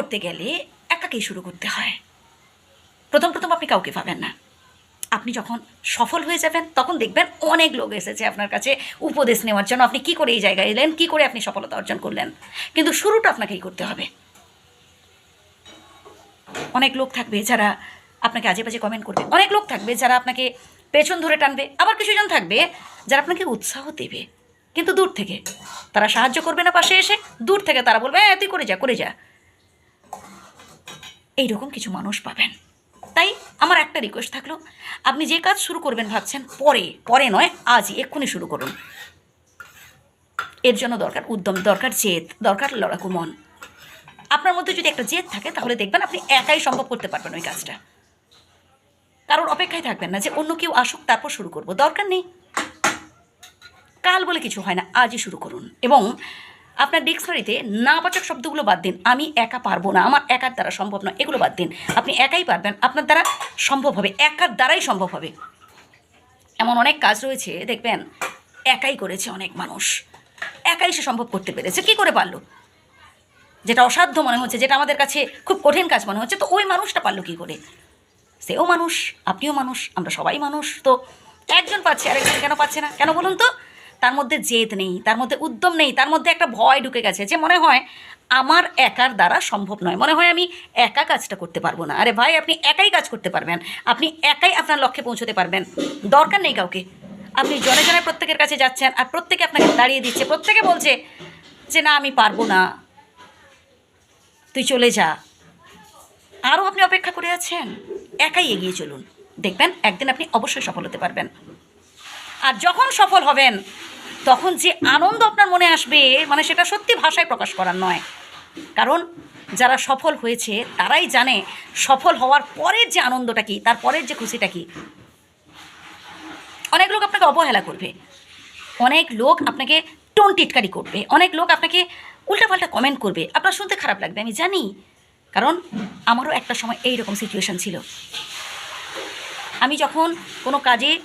করতে গেলে একাকেই শুরু করতে হয়। প্রথম প্রথম আপনি কাউকে পাবেন না। আপনি যখন সফল হয়ে যাবেন, তখন দেখবেন অনেক লোক এসেছে আপনার কাছে উপদেশ নেওয়ার জন্য। আপনি কি করে এই জায়গায় এলেন? কি করে আপনি সফলতা অর্জন করলেন? কিন্তু শুরুটা আপনাকেই করতে হবে। অনেক লোক থাকবে যারা আপনাকে আজে বাজে কমেন্ট করবে। অনেক লোক থাকবে যারা আপনাকে পেছন ধরে টানবে। আবার কিছুজন থাকবে যারা আপনাকে উৎসাহ দেবে। কিন্তু দূর থেকে তারা সাহায্য করবে না পাশে এসে। দূর থেকে তারা বলবে হ্যাঁ তুই করে যা করে যা। এইরকম কিছু মানুষ পাবেন। তাই আমার একটা রিকোয়েস্ট থাকল। আপনি যে কাজ শুরু করবেন ভাবছেন, পরে পরে নয়, আজই, এক্ষুনি শুরু করুন। এর জন্য দরকার উদ্যম, দরকার জেদ, দরকার লড়াকু মন। আপনার মধ্যে যদি একটা জেদ থাকে, তাহলে দেখবেন আপনি একাই সম্ভব করতে পারবেন ওই কাজটা। কারোর অপেক্ষায় থাকবেন না যে অন্য কেউ আসুক, তারপর শুরু করব। দরকার নেই। কাল বলে কিছু হয় না, আজই শুরু করুন। এবং আপনার ডিকশনারিতে নাবাচক শব্দগুলো বাদ দিন। আমি একা পারব না, আমার একার দ্বারা সম্ভব নয়, এগুলো বাদ দিন। আপনি একাই পারবেন, আপনার দ্বারা সম্ভব হবে, একার দ্বারাই সম্ভব হবে। এমন অনেক কাজ রয়েছে, দেখবেন, একাই করেছে অনেক মানুষ। একাই সে সম্ভব করতে পেরেছে, কি করে পারল? যেটা অসাধ্য মনে হচ্ছে, যেটা আমাদের কাছে খুব কঠিন কাজ মনে হচ্ছে, তো ওই মানুষটা পারল কি করে? সেও মানুষ, আপনিও মানুষ, আমরা সবাই মানুষ, তো একজন পাচ্ছে আরেকজন কেন পাচ্ছে না? কেন বলুন তো? তার মধ্যে জেদ নেই, তার মধ্যে উদ্যম নেই, তার মধ্যে একটা ভয় ঢুকে গেছে যে মনে হয় আমার একার দ্বারা সম্ভব নয়। মনে হয় আমি একা কাজটা করতে পারব না। আরে ভাই, আপনি একাই কাজ করতে পারবেন। আপনি একাই আপনার লক্ষ্যে পৌঁছতে পারবেন। দরকার নেই কাউকে। আপনি জনে জনে প্রত্যেকের কাছে যাচ্ছেন আর প্রত্যেকে আপনাকে দাঁড়িয়ে দিচ্ছে। প্রত্যেকে বলছে যে, না, আমি পারব না। তুই চলে যা। আরও আপনি অপেক্ষা করে আছেন? একাই এগিয়ে চলুন। দেখবেন একদিন আপনি অবশ্যই সফল হতে পারবেন। আর যখন সফল হবেন, তখন যে আনন্দ আপনার মনে আসবে মানে সেটা সত্যি ভাষায় প্রকাশ করার নয়। কারণ যারা সফল হয়েছে, তারাই জানে সফল হওয়ার পরের যে আনন্দটা কী, তার পরের যে খুশিটা কী। অনেক লোক আপনাকে অবহেলা করবে। অনেক লোক আপনাকে টোন টিটকারি করবে। অনেক লোক আপনাকে উল্টাপাল্টা কমেন্ট করবে। আপনার শুনতে খারাপ লাগবে, আমি জানি। কারণ আমারও একটা সময় এই রকম সিচুয়েশান ছিল। আমি যখন কোনো কাজে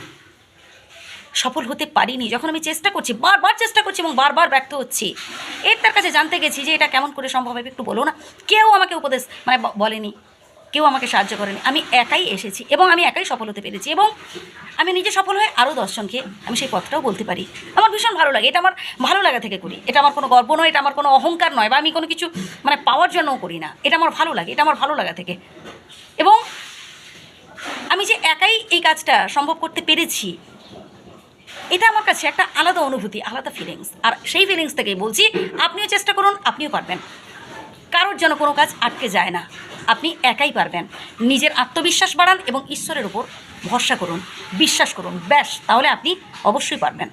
সফল হতে পারিনি। যখন আমি চেষ্টা করছি, বারবার চেষ্টা করছি এবং বারবার ব্যর্থ হচ্ছি এর তার কাছে জানতে গেছি যে এটা কেমন করে সম্ভব হবে। একটু বলো না, কেউ আমাকে উপদেশ মানে বলেনি, কেউ আমাকে সাহায্য করেনি। আমি একাই এসেছি এবং আমি একাই সফল হতে পেরেছি এবং আমি নিজে সফল হয়ে আরও দশজনকে আমি সেই পথটাও বলতে পারি। আমার ভীষণ ভালো লাগে, এটা আমার ভালো লাগা থেকে করি। এটা আমার কোনো গর্ব নয়, এটা আমার কোনো অহংকার নয় বা আমি কোনো কিছু মানে পাওয়ার জন্যও করি না। এটা আমার ভালো লাগে, এটা আমার ভালো লাগা থেকে। এবং আমি যে একাই এই কাজটা সম্ভব করতে পেরেছি এটা আমার কাছে একটা আলাদা অনুভূতি, আলাদা ফিলিংস আর সেই ফিলিংস থেকেই বলছি, আপনিও চেষ্টা করুন, আপনিও পারবেন। কারোর যেন কোনো কাজ আটকে যায় না। আপনি একাই পারবেন। নিজের আত্মবিশ্বাস বাড়ান এবং ঈশ্বরের উপর ভরসা করুন, বিশ্বাস করুন। ব্যাস, তাহলে আপনি অবশ্যই পারবেন।